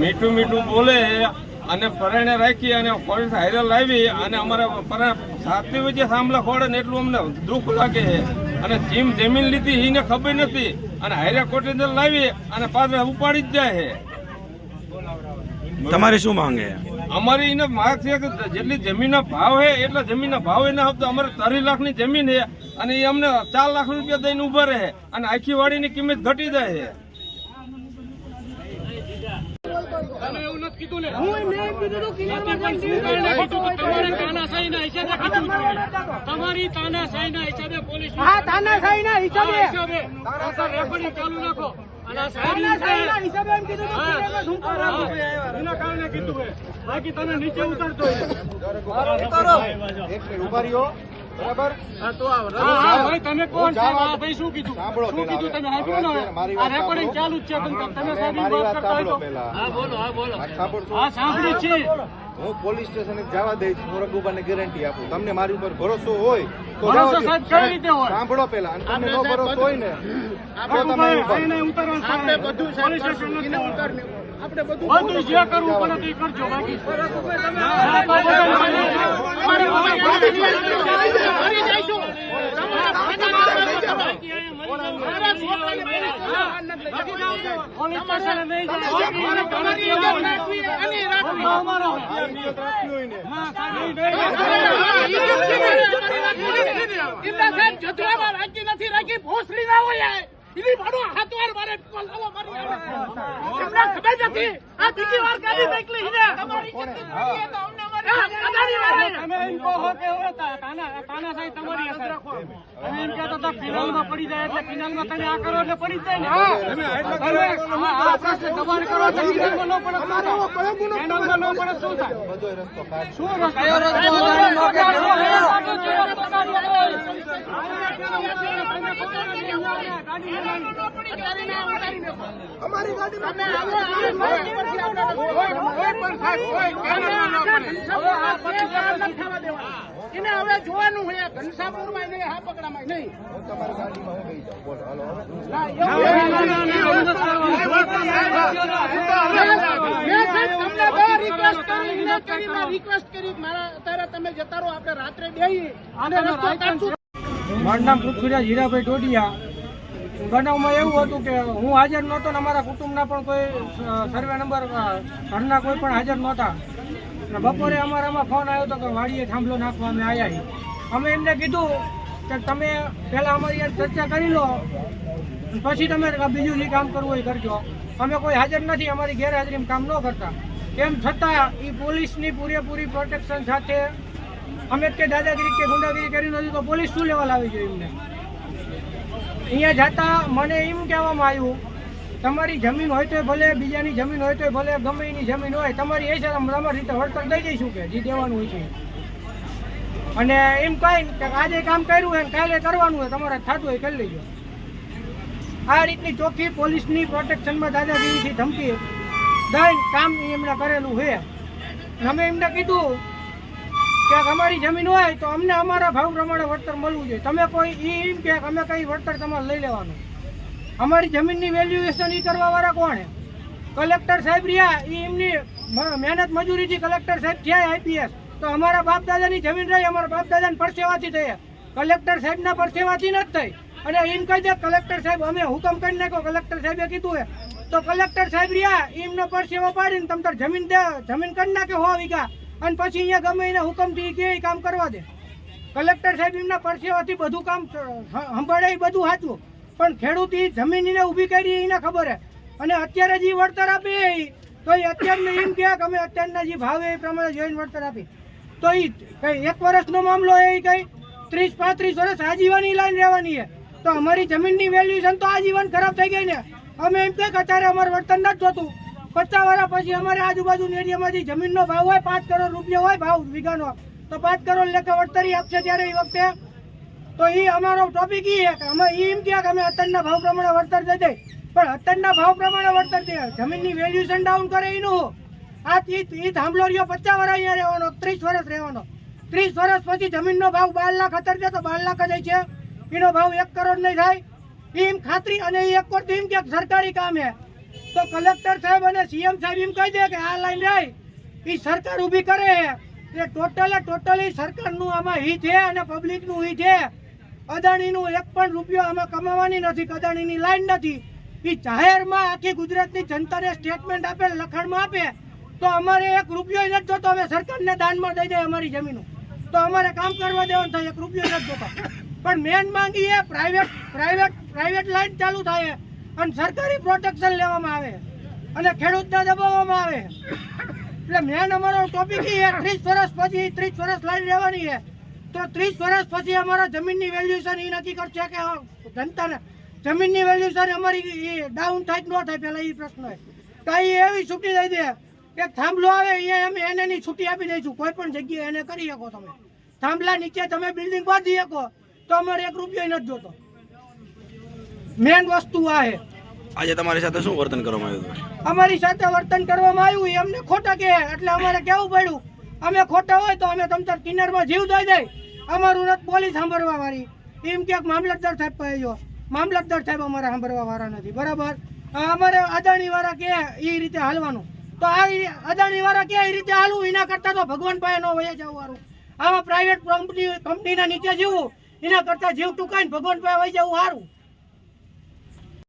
મીઠું મીઠું બોલે અને પરણે રાખી અને પોલીસ હાઈરે લાવી અને અમારે પરા- સાતની વચ્ચે સાંભળા ખોડે ને એટલું અમને દુઃખ લાગે છે. અને જીમ જમીન લીધી એને ખબર નથી. અને કોર્ટની અંદર લાવી અને પાછળ ઉપાડી જ જાય છે. તમારી શું માંગે? અમારી એને માગ છે કે જેટલી જમીનના ભાવ છે એટલા જમીનના ભાવ એના હપ્તો અમારે ત્રીસ લાખની જમીન છે. અને એ અમને ચાર લાખ રૂપિયા દઈને ઊભા રહે અને આખી વાડીની કિંમત ઘટી જાય છે. તમારી તાનાશાહીના હિસાબે પોલીસ હા તાનાશાહીના હિસાબે. હિસાબે. રેકોર્ડિંગ ચાલુ રાખો. અને આ તાનાશાહીના હિસાબે કીધું કીધું હે. બાકી તને નીચે ઉતારતો હે. એક મિનિટ ઊભા રહ્યો. બરાબર હા, હા, ભાઈ તમે કોણ ભાઈ શું કીધું શું કીધું તમે આપ્યું ને આ રેકોર્ડિંગ ચાલુ જ છે તમે તમે સાહેબ વાત કરતા હોય તો હા બોલો હા બોલો હા સાંભળી છે હું પોલીસ સ્ટેશને જવા દઈશ હું રઘુબાને ગેરંટી આપું તમને મારી ઉપર ભરોસો હોય તો? સાંભળો પહેલા અને તમને નો ભરોસો હોય ને આપણે સાહેબ. પોલીસ સ્ટેશન આપણે બધું બધું જે કરવું પડે તે કરજો બાકી હા, તો મરી જઈશું. પોલીસ સ્ટેશને નહીં જાય. તમારી તમારી ઇજ્જત રાખવી અને રાખવી. અમારો હે. નિયત રાખ્યું હોય ને હા, સાહેબ, નહીં જાય. ઇમરાન સાહેબ જતરામાં રાખી નથી રાખી ભોસડી ના હોય એની મારો હાથ વાર મારે મારી એમને ખબર નથી આ બીજી વાર ગાડી નીકળી છે. તમારી તમે એમ કહો કે હવે તા- તમારી હશે. તમે એમ કહેતા હતા ફિનાલમાં પડી જાય એટલે ફિનાલમાં તમે આ કરો એટલે પડી જાય ને. આ- પ્રશ્ન દબાણ કરો એટલે ફિનાલમાં ન પડે ફિનાલમાં ન પડે શું થાય? શું રસ્તો? અમારી ગાડી હવે એને જોવાનું હોય આ ઘનસાપુરમાં નહીં હા પકડામાં નહીં. તમારી ગાડીમાં હું જાઉં બોલો હાલો મેં રિક્વેસ્ટ કરી વિનંતી કરી મેં રિક્વેસ્ટ કરી. કે મારા અત્યારે તમે જતા રહો આપણે રાત્રે બે અને મારું નામ પૃથ્વીરાજ હીરાભાઈ ટોડિયા. બનાવમાં એવું હતું કે હું હાજર નહોતો ને અમારા કુટુંબના પણ કોઈ સર્વે નંબર ઘરના કોઈ પણ હાજર નહોતા. અને બપોરે અમારામાં ફોન આવ્યો હતો કે વાડીએ થાંભલો નાખવા અમે આવ્યા અમે એમને કીધું કે તમે પહેલાં અમારી ચર્ચા કરી લો પછી તમે બીજું જે કામ કરવું એ કરજો. અમે કોઈ હાજર નથી, અમારી ગેરહાજરીમાં કામ ન કરતા. તેમ છતાં એ પોલીસની પૂરેપૂરી પ્રોટેક્શન સાથે અમે કે દાદાગીરી કે ગુંડાગીરી કરી નથી તો પોલીસ શું લેવા લાવી જોઈએ એમને? અહીંયા જતા મને એમ કહેવામાં આવ્યું, તમારી જમીન હોય તો ભલે, બીજાની જમીન હોય તો ભલે, ગમે એની જમીન હોય, તમારી એ છે તમારી રીતે વળતર દઈ દઈશું કે, જે દેવાનું હોય છે. અને એમ કહી કે આજે કામ કર્યું હોય કાલે કરવાનું હોય, તમારે થતું હોય કરી લેજો. આ રીતની ચોખ્ખી પોલીસની પ્રોટેક્શનમાં દાદાગીરીથી ધમકી દઈને કામ એમણે કરેલું છે. અમે એમને કીધું કે અમારી જમીન હોય તો અમને અમારા ભાવ પ્રમાણે વળતર મળવું જોઈએ. તમે કોઈ ઈ એમ કે અમે કઈ વળતર તમારે લઈ લેવાનું. અમારી જમીનની વેલ્યુએશન ઈ કરવા વાળા કોણ કલેક્ટર સાહેબ રહ્યા એ એમની મહેનત મજૂરીથી કલેક્ટર સાહેબ થયા આઈપીએસ તો અમારા બાપ દાદાની જમીન રહી, અમારા બાપ દાદાને પરસેવાથી થઈ. કલેક્ટર સાહેબના પરસેવાથી નથી થઈ. અને એમ કહી દે, કલેક્ટર સાહેબ, અમે હુકમ કરી નાખ્યો. કલેક્ટર સાહેબે કીધું હે તો કલેક્ટર સાહેબ રહ્યા એમનો પરસેવો પાડીને તમ જમીન દે, જમીન કરી નાખે હો વીઘા. અને પછી અહીંયા ગમે એને હુકમથી કે એ કામ કરવા દે. કલેક્ટર સાહેબ એમના પરસેવાથી બધું કામ સંભાળે એ બધું સાચું. પણ ખેડૂત એ જમીનને ઊભી કરી એને ખબર હે. અને અત્યારે જે વળતર આપે તો એ અત્યારને એમ કહે કે અમે અત્યારના જે ભાવ એ પ્રમાણે જોઈને વળતર આપી તો એ કંઈ એક વર્ષનો મામલો એ કંઈ? ત્રીસ, પાંત્રીસ વર્ષ આજીવનની લાઈન રહેવાની છે તો અમારી જમીનની વેલ્યુએશન તો આજીવન ખરાબ થઈ ગઈ ને. અમે એમ કે અત્યારે અમારે વળતર નથી જોતું. પચાસ વર્ષ પછી અમારે આજુબાજુ એરિયામાંથી જમીનનો ભાવ હોય, પાંચ કરોડ રૂપિયા હોય ભાવ વીઘાનો. તો પાંચ કરોડ લેખે વળતરી આપશે ત્યારે એ વખતે. તો એ અમારો ટોપિક એ કે અમે એમ કે અમે અત્યારના ભાવ પ્રમાણે વળતર દઈ દઈ પણ અત્યારના ભાવ પ્રમાણે વળતર દે જમીનની વેલ્યુએશન ડાઉન કરે એનું આ ઈ થાંભલો રહ્યો, પચાસ વર્ષ અહીંયા રહેવાનો, ત્રીસ વર્ષ રહેવાનો. ત્રીસ વર્ષ પછી જમીનનો ભાવ બાર લાખ અત્યારે છે તો બાર લાખ જ છે. એનો ભાવ એક કરોડ નહીં થાય. એમ ખાતરી અને એ એક કરોડ તો એમ કે સરકારી કામ છે. તો કલેક્ટર સાહેબ અને સીએમ સાહેબ એમ કહી દે કે આ લાઈન રહી એ સરકાર ઊભી કરે. એ ટોટલે ટોટલી સરકારનું આમાં હિત છે અને પબ્લિકનું હિત છે. અદાણીનું એક પણ રૂપિયો આમાં કમાવાની નથી, અદાણીની લાઈન નથી. એ જાહેરમાં આખી ગુજરાતની જનતાને સ્ટેટમેન્ટ આપે, લખાણમાં આપે. તો અમારે એક રૂપિયો નથી જોતો. અમે સરકારને દાનમાં દઈ દે અમારી જમીનો. તો અમારે કામ કરવા દેવાનું થાય, એક રૂપિયો નથી જોતો. પણ મેન માંગી પ્રાઇવેટ પ્રાઇવેટ પ્રાઇવેટ લાઈન ચાલુ થાય. અને સરકારી પ્રોટેક્શન લેવામાં આવે. અને ખેડૂતને દબાવવામાં આવે. એટલે મેન અમારો ટોપિક એ ત્રીસ વર્ષ પછી, ત્રીસ વર્ષ લાઈન રહેવાની છે. તો ત્રીસ વર્ષ પછી અમારા જમીનની વેલ્યુએશન એ નક્કી કરશે કે જનતાને જમીનની વેલ્યુએશન અમારી ડાઉન થાય ન થાય પહેલાં એ પ્રશ્ન તો એ એવી છૂટી દઈ દે કે થાંભલો આવે અહીંયા અમે એને ની છૂટી આપી દઈશું. કોઈ પણ જગ્યાએ એને કરી શકો તમે. થાંભલા નીચે તમે બિલ્ડિંગ બાંધી શકો, તો અમારે એક રૂપિયો નથી જોતો. મેન વસ્તુ આ છે. આજે તમારી સાથે શું વર્તન કરવામાં આવ્યું અમારી સાથે વર્તન કરવામાં આવ્યું એ અમને ખોટા કહે, એટલે અમારે કેવું પડ્યું? અમે ખોટા હોય તો અમે તમતર કિનારમાં જીવ દઈ દઈ. અમારું નથી પોલીસ સાંભળવા વાળી. એમ કે મામલતદાર સાહેબ પાસે જો મામલતદાર સાહેબ અમારે સાંભળવા વાળા નથી, બરાબર? અમારે અદાણી વાળા કે એ રીતે હાલવાનું. તો આ અદાણી વાળા કે એ રીતે હાલવું, એના કરતાં તો ભગવાન પાસે નો વહી જવું વાળું આમાં પ્રાઇવેટ કંપની કંપનીના નીચે જીવવું એના કરતાં જીવ ટૂંકાઈને ભગવાન પાસે વહી જવું સારું